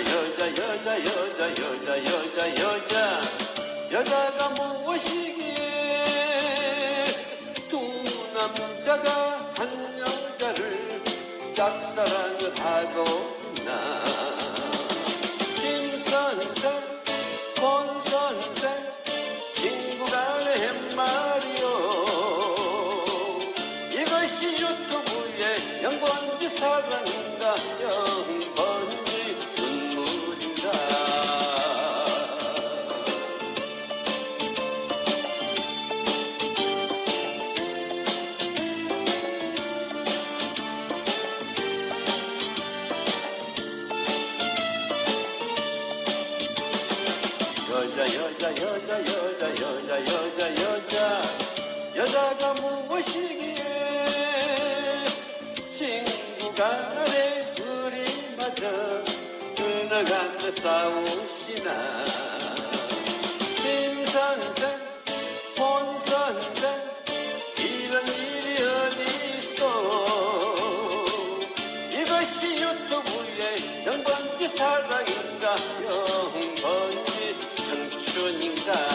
여자 여자 여자 여자 여자가 무엇이기에 두 남자가 한 여자를 짝사랑을 하고 있나 여자 여자 여자 여자 여자 여자 여자. 여자가 무엇이기에 친구가 내 둘이마저 끊어간다 싸우시나. 김선생 본선생 이런 일이 어딨어? 이것이 유튜브의 영광기 사랑인가요? Linda.